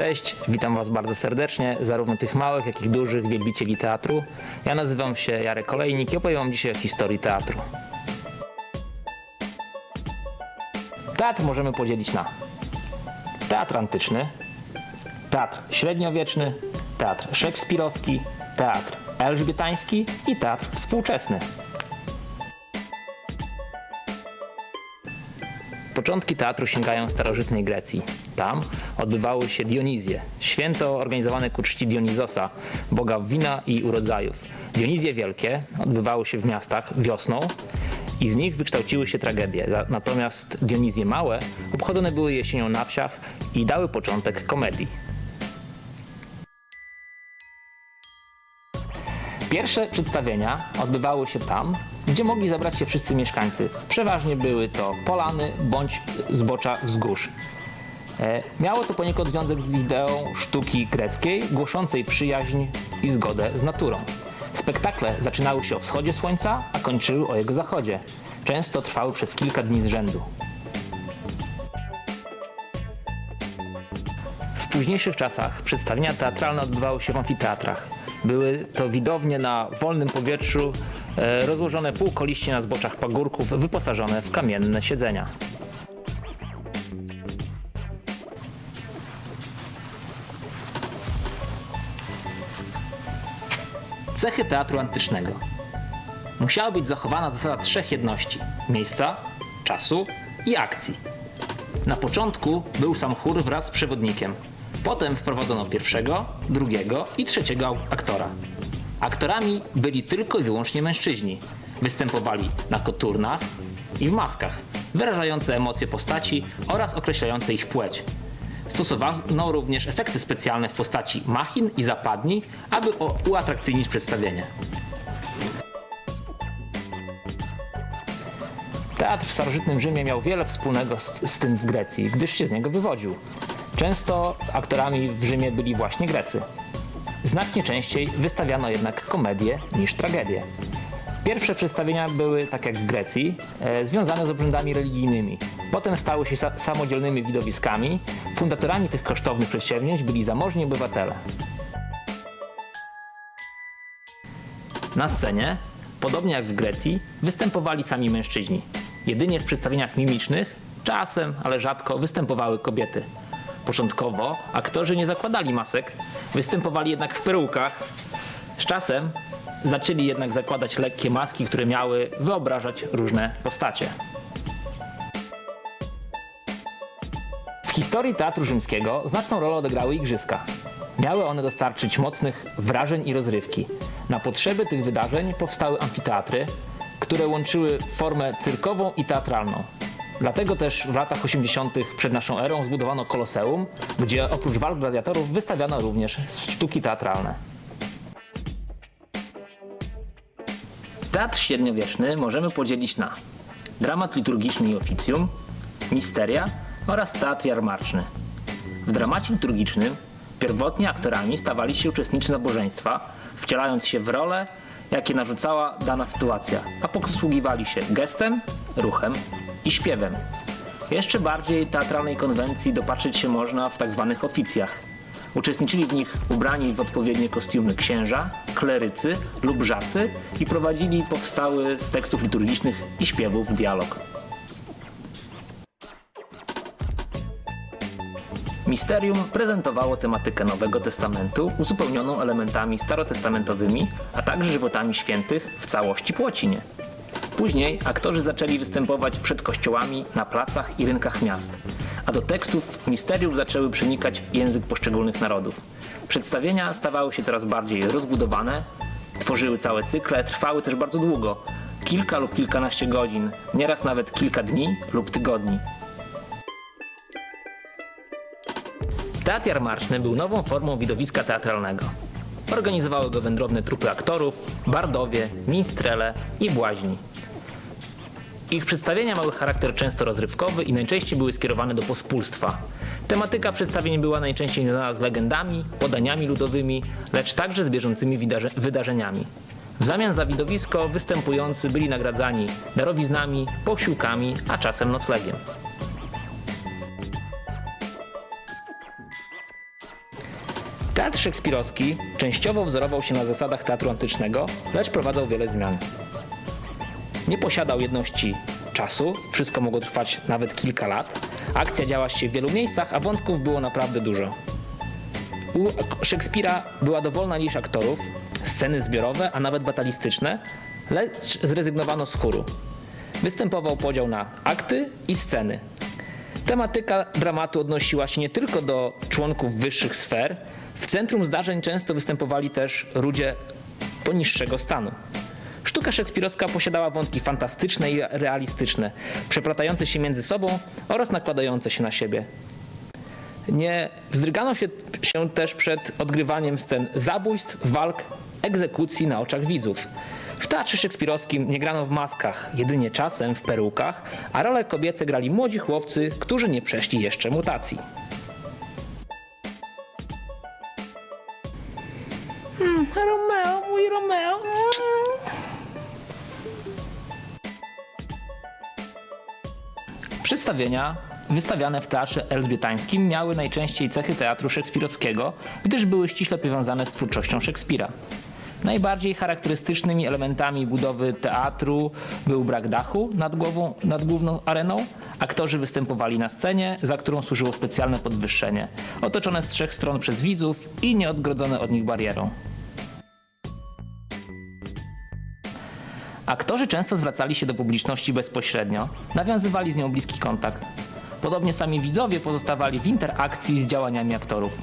Cześć, witam Was bardzo serdecznie, zarówno tych małych, jak i dużych wielbicieli teatru. Ja nazywam się Jarek Kolejnik i opowiem Wam dzisiaj o historii teatru. Teatr możemy podzielić na teatr antyczny, teatr średniowieczny, teatr szekspirowski, teatr elżbietański i teatr współczesny. Początki teatru sięgają starożytnej Grecji. Tam odbywały się Dionizje, święto organizowane ku czci Dionizosa, boga wina i urodzajów. Dionizje wielkie odbywały się w miastach wiosną i z nich wykształciły się tragedie. Natomiast Dionizje małe obchodzone były jesienią na wsiach i dały początek komedii. Pierwsze przedstawienia odbywały się tam, gdzie mogli zebrać się wszyscy mieszkańcy. Przeważnie były to polany bądź zbocza wzgórz. E, Miało to poniekąd związek z ideą sztuki greckiej, głoszącej przyjaźń i zgodę z naturą. Spektakle zaczynały się o wschodzie słońca, a kończyły o jego zachodzie. Często trwały przez kilka dni z rzędu. W późniejszych czasach przedstawienia teatralne odbywały się w amfiteatrach. Były to widownie na wolnym powietrzu, e, rozłożone półkoliście na zboczach pagórków, wyposażone w kamienne siedzenia. Cechy teatru antycznego. Musiała być zachowana zasada trzech jedności: miejsca, czasu i akcji. Na początku był sam chór wraz z przewodnikiem. Potem wprowadzono pierwszego, drugiego i trzeciego aktora. Aktorami byli tylko i wyłącznie mężczyźni. Występowali na koturnach i w maskach, wyrażające emocje postaci oraz określające ich płeć. Stosowano również efekty specjalne w postaci machin i zapadni, aby uatrakcyjnić przedstawienie. Teatr w starożytnym Rzymie miał wiele wspólnego z, z tym w Grecji, gdyż się z niego wywodził. Często aktorami w Rzymie byli właśnie Grecy. Znacznie częściej wystawiano jednak komedie niż tragedie. Pierwsze przedstawienia były, tak jak w Grecji, e, związane z obrzędami religijnymi. Potem stały się sa- samodzielnymi widowiskami. Fundatorami tych kosztownych przedsięwzięć byli zamożni obywatele. Na scenie, podobnie jak w Grecji, występowali sami mężczyźni. Jedynie w przedstawieniach mimicznych, czasem, ale rzadko, występowały kobiety. Początkowo aktorzy nie zakładali masek, występowali jednak w perukach. Z czasem zaczęli jednak zakładać lekkie maski, które miały wyobrażać różne postacie. Historii teatru rzymskiego znaczną rolę odegrały igrzyska. Miały one dostarczyć mocnych wrażeń i rozrywki. Na potrzeby tych wydarzeń powstały amfiteatry, które łączyły formę cyrkową i teatralną. Dlatego też w latach 80. przed naszą erą zbudowano koloseum, gdzie oprócz walk gladiatorów wystawiano również sztuki teatralne. Teatr średniowieczny możemy podzielić na dramat liturgiczny i oficjum, misteria oraz teatr jarmarczny. W dramacie liturgicznym pierwotnie aktorami stawali się uczestnicy nabożeństwa, wcielając się w role, jakie narzucała dana sytuacja, a posługiwali się gestem, ruchem i śpiewem. Jeszcze bardziej teatralnej konwencji dopatrzyć się można w tzw. oficjach. Uczestniczyli w nich ubrani w odpowiednie kostiumy księża, klerycy lub żacy i prowadzili powstały z tekstów liturgicznych i śpiewów dialog. Misterium prezentowało tematykę Nowego Testamentu uzupełnioną elementami starotestamentowymi, a także żywotami świętych w całości po łacinie. Później aktorzy zaczęli występować przed kościołami, na placach i rynkach miast, a do tekstów misterium zaczęły przenikać język poszczególnych narodów. Przedstawienia stawały się coraz bardziej rozbudowane, tworzyły całe cykle, trwały też bardzo długo kilka lub kilkanaście godzin, nieraz nawet kilka dni lub tygodni. Teatr jarmarczny był nową formą widowiska teatralnego. Organizowały go wędrowne trupy aktorów, bardowie, minstrele i błaźni. Ich przedstawienia miały charakter często rozrywkowy i najczęściej były skierowane do pospólstwa. Tematyka przedstawień była najczęściej związana z legendami, podaniami ludowymi, lecz także z bieżącymi wydarzeniami. W zamian za widowisko występujący byli nagradzani darowiznami, posiłkami, a czasem noclegiem. Teatr szekspirowski częściowo wzorował się na zasadach teatru antycznego, lecz prowadzał wiele zmian. Nie posiadał jedności czasu, wszystko mogło trwać nawet kilka lat. Akcja działa się w wielu miejscach, a wątków było naprawdę dużo. U Szekspira była dowolna niż aktorów, sceny zbiorowe, a nawet batalistyczne, lecz zrezygnowano z chóru. Występował podział na akty i sceny. Tematyka dramatu odnosiła się nie tylko do członków wyższych sfer. W centrum zdarzeń często występowali też ludzie poniższego stanu. Sztuka szekspirowska posiadała wątki fantastyczne i realistyczne, przeplatające się między sobą oraz nakładające się na siebie. Nie wzdrygano się, się też przed odgrywaniem scen zabójstw, walk, egzekucji na oczach widzów. W teatrze szekspirowskim nie grano w maskach, jedynie czasem w perukach, a role kobiece grali młodzi chłopcy, którzy nie przeszli jeszcze mutacji. Hmm, Romeo, mój Romeo. Przedstawienia wystawiane w Teatrze Elżbietańskim miały najczęściej cechy teatru szekspirowskiego, gdyż były ściśle powiązane z twórczością Szekspira. Najbardziej charakterystycznymi elementami budowy teatru był brak dachu nad, głową, nad główną areną. Aktorzy występowali na scenie, za którą służyło specjalne podwyższenie, otoczone z trzech stron przez widzów i nieodgrodzone od nich barierą. Aktorzy często zwracali się do publiczności bezpośrednio, nawiązywali z nią bliski kontakt. Podobnie sami widzowie pozostawali w interakcji z działaniami aktorów.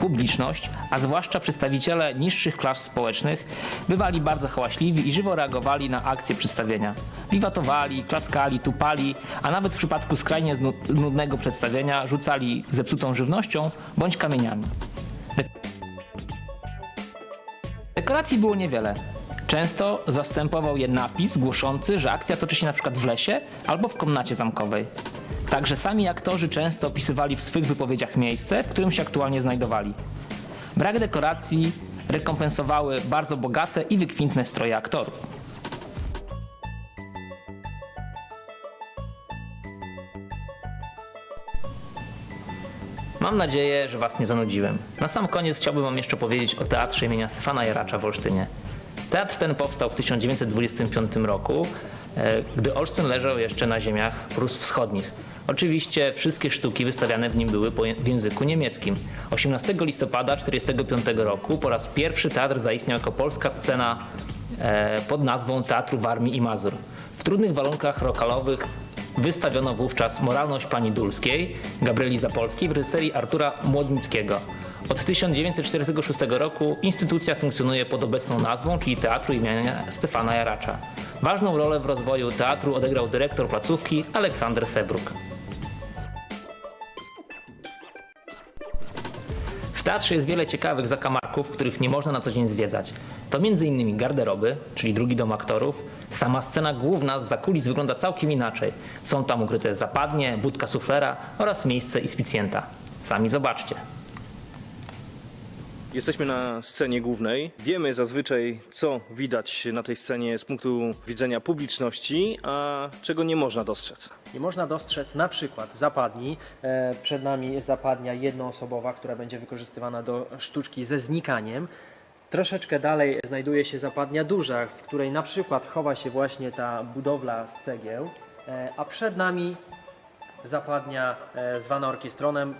Publiczność, a zwłaszcza przedstawiciele niższych klas społecznych, bywali bardzo hałaśliwi i żywo reagowali na akcje przedstawienia. Wiwatowali, klaskali, tupali, a nawet w przypadku skrajnie nudnego przedstawienia rzucali zepsutą żywnością bądź kamieniami. Dekoracji było niewiele. Często zastępował je napis głoszący, że akcja toczy się na przykład w lesie albo w komnacie zamkowej. Także sami aktorzy często opisywali w swych wypowiedziach miejsce, w którym się aktualnie znajdowali. Brak dekoracji rekompensowały bardzo bogate i wykwintne stroje aktorów. Mam nadzieję, że Was nie zanudziłem. Na sam koniec chciałbym Wam jeszcze powiedzieć o teatrze imienia Stefana Jaracza w Olsztynie. Teatr ten powstał w 1925 roku, e, gdy Olsztyn leżał jeszcze na ziemiach Prus Wschodnich. Oczywiście wszystkie sztuki wystawiane w nim były w języku niemieckim. 18 listopada 1945 roku po raz pierwszy teatr zaistniał jako polska scena e, pod nazwą Teatru Warmii i Mazur. W trudnych warunkach lokalowych Wystawiono wówczas Moralność Pani Dulskiej, Gabrieli Zapolskiej w reżyserii Artura Młodnickiego. Od 1946 roku instytucja funkcjonuje pod obecną nazwą, czyli Teatru imienia Stefana Jaracza. Ważną rolę w rozwoju teatru odegrał dyrektor placówki Aleksander Sebruk. Teatrze jest wiele ciekawych zakamarków, których nie można na co dzień zwiedzać. To m.in. garderoby, czyli drugi dom aktorów. Sama scena główna z zakulis wygląda całkiem inaczej. Są tam ukryte zapadnie, budka suflera oraz miejsce ispicjenta. Sami zobaczcie. Jesteśmy na scenie głównej. Wiemy zazwyczaj, co widać na tej scenie z punktu widzenia publiczności, a czego nie można dostrzec. Nie można dostrzec na przykład zapadni. E, Przed nami zapadnia jednoosobowa, która będzie wykorzystywana do sztuczki ze znikaniem. Troszeczkę dalej znajduje się zapadnia duża, w której na przykład chowa się właśnie ta budowla z cegieł, E, a przed nami zapadnia e, zwana orkiestronem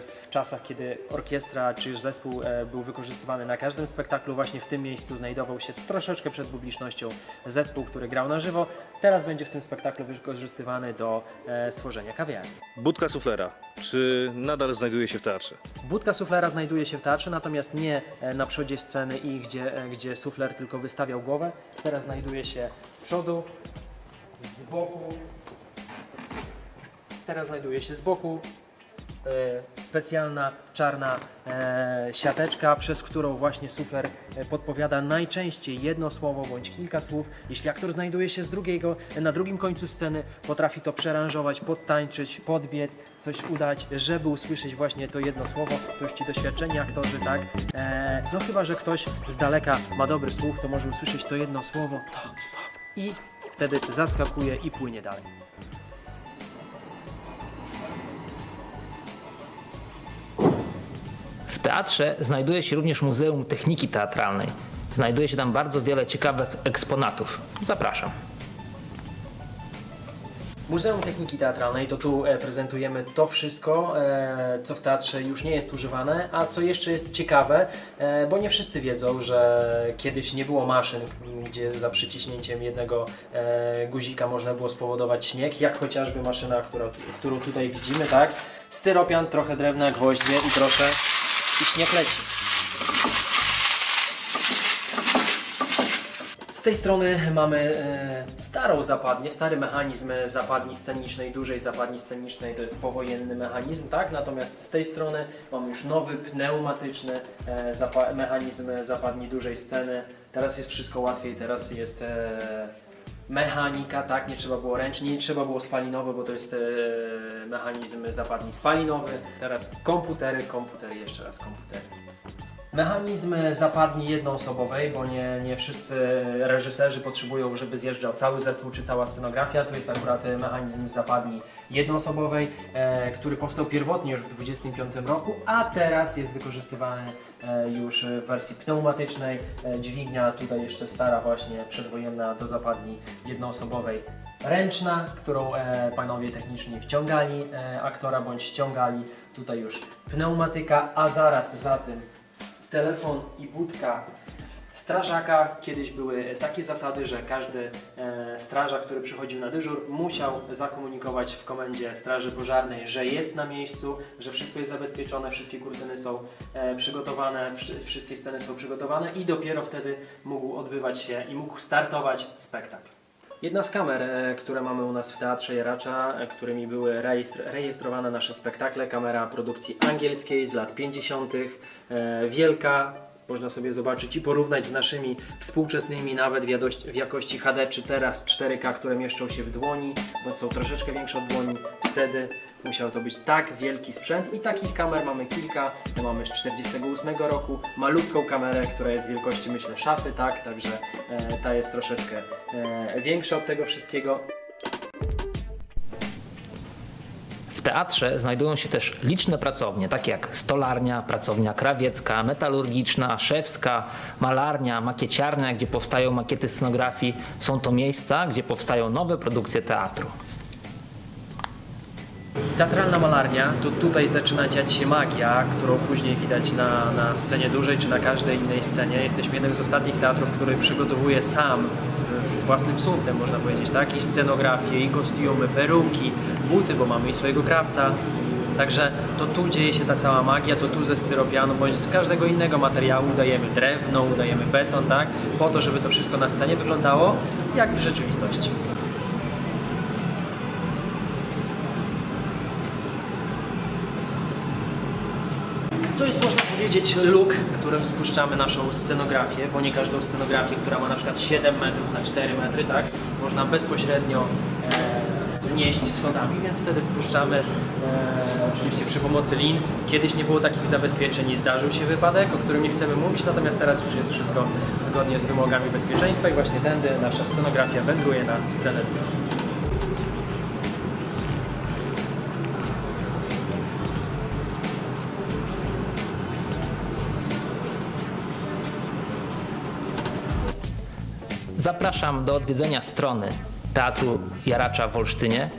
w czasach, kiedy orkiestra czy już zespół e, był wykorzystywany na każdym spektaklu. Właśnie w tym miejscu znajdował się troszeczkę przed publicznością zespół, który grał na żywo. Teraz będzie w tym spektaklu wykorzystywany do e, stworzenia kawiarni. Budka suflera. Czy nadal znajduje się w teatrze? Budka suflera znajduje się w teatrze, natomiast nie na przodzie sceny i gdzie, gdzie sufler tylko wystawiał głowę. Teraz znajduje się z przodu, z boku. Teraz znajduje się z boku e, specjalna czarna e, siateczka, przez którą właśnie sufler e, podpowiada najczęściej jedno słowo bądź kilka słów. Jeśli aktor znajduje się z drugiego, na drugim końcu sceny, potrafi to przeranżować, podtańczyć, podbiec, coś udać, żeby usłyszeć właśnie to jedno słowo. To już ci doświadczeni aktorzy, tak? No chyba, że ktoś z daleka ma dobry słuch, to może usłyszeć to jedno słowo, to, to i wtedy zaskakuje i płynie dalej. Teatrze znajduje się również Muzeum Techniki Teatralnej. Znajduje się tam bardzo wiele ciekawych eksponatów. Zapraszam. Muzeum Techniki Teatralnej to tu e, prezentujemy to wszystko, e, co w teatrze już nie jest używane, a co jeszcze jest ciekawe, e, bo nie wszyscy wiedzą, że kiedyś nie było maszyn, gdzie za przyciśnięciem jednego guzika można było spowodować śnieg, jak chociażby maszyna, którą tutaj widzimy, tak? Styropian, trochę drewna, gwoździe i proszę, i śnieg leci. Z tej strony mamy e, starą zapadnię, stary mechanizm zapadni scenicznej, dużej zapadni scenicznej, to jest powojenny mechanizm, tak? Natomiast z tej strony mamy już nowy pneumatyczny e, mechanizm zapadni dużej sceny. Teraz jest wszystko łatwiej, teraz jest e, mechanika, tak? Nie trzeba było ręcznie, nie trzeba było spalinowy, bo to jest e, mechanizm zapadni spalinowy. Teraz komputery, komputery, jeszcze raz komputery. Mechanizm zapadni jednoosobowej, bo nie, nie wszyscy reżyserzy potrzebują, żeby zjeżdżał cały zespół czy cała scenografia. Tu jest akurat e, mechanizm zapadni jednoosobowej, e, który powstał pierwotnie już w 25 roku, a teraz jest wykorzystywany e, już w wersji pneumatycznej. E, dźwignia tutaj jeszcze stara właśnie przedwojenna do zapadni jednoosobowej. Ręczna, którą e, panowie techniczni wciągali e, aktora bądź ściągali. Tutaj już pneumatyka, a zaraz za tym telefon i budka strażaka. Kiedyś były takie zasady, że każdy e, strażak, który przychodził na dyżur, musiał zakomunikować w komendzie straży pożarnej, że jest na miejscu, że wszystko jest zabezpieczone, wszystkie kurtyny są e, przygotowane, wszy- wszystkie sceny są przygotowane i dopiero wtedy mógł odbywać się i mógł startować spektakl. Jedna z kamer, e, które mamy u nas w Teatrze Jaracza, e, którymi były rejestr rejestrowane nasze spektakle, kamera produkcji angielskiej z lat 50., e, wielka, można sobie zobaczyć i porównać z naszymi współczesnymi, nawet w, w jakości HD, czy teraz 4K, które mieszczą się w dłoni, bo są troszeczkę większe od dłoni. Wtedy musiał to być tak wielki sprzęt i takich kamer mamy kilka. My mamy z 48 roku malutką kamerę, która jest wielkości myślę szafy, tak, także e, ta jest troszeczkę e, większa od tego wszystkiego. Teatrze znajdują się też liczne pracownie, takie jak stolarnia, pracownia krawiecka, metalurgiczna, szewska, malarnia, makieciarnia, gdzie powstają makiety scenografii. Są to miejsca, gdzie powstają nowe produkcje teatru. Teatralna malarnia, to tutaj zaczyna dziać się magia, którą później widać na, na scenie dużej czy na każdej innej scenie. Jesteśmy jednym z ostatnich teatrów, który przygotowuje sam z własnym sumptem, można powiedzieć, tak? I scenografię, i kostiumy, peruki, buty, bo mamy i swojego krawca. Także to tu dzieje się ta cała magia, to tu ze styropianu bądź z każdego innego materiału udajemy drewno, udajemy beton, tak? Po to, żeby to wszystko na scenie wyglądało jak w rzeczywistości. To jest można powiedzieć luk, którym spuszczamy naszą scenografię, bo nie każdą scenografię, która ma na przykład 7 metrów na 4 metry, tak, można bezpośrednio znieść schodami, więc wtedy spuszczamy e, oczywiście przy pomocy lin. Kiedyś nie było takich zabezpieczeń i zdarzył się wypadek, o którym nie chcemy mówić, natomiast teraz już jest wszystko zgodnie z wymogami bezpieczeństwa i właśnie tędy nasza scenografia wędruje na scenę dużą. Zapraszam do odwiedzenia strony Teatru Jaracza w Olsztynie.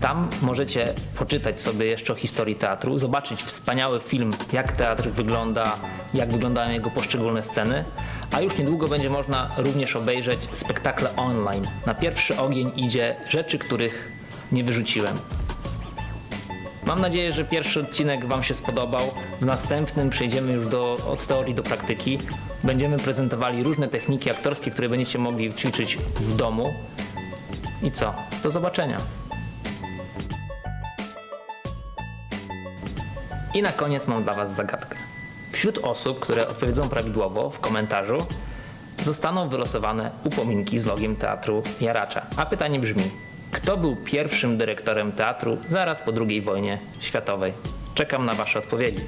Tam możecie poczytać sobie jeszcze o historii teatru, zobaczyć wspaniały film, jak teatr wygląda, jak wyglądają jego poszczególne sceny, a już niedługo będzie można również obejrzeć spektakle online. Na pierwszy ogień idzie rzeczy, których nie wyrzuciłem. Mam nadzieję, że pierwszy odcinek Wam się spodobał. W następnym przejdziemy już do, od teorii do praktyki. Będziemy prezentowali różne techniki aktorskie, które będziecie mogli ćwiczyć w domu. I co? Do zobaczenia. I na koniec mam dla Was zagadkę. Wśród osób, które odpowiedzą prawidłowo w komentarzu, zostaną wylosowane upominki z logiem Teatru Jaracza. A pytanie brzmi: kto był pierwszym dyrektorem teatru zaraz po II wojnie światowej? Czekam na Wasze odpowiedzi.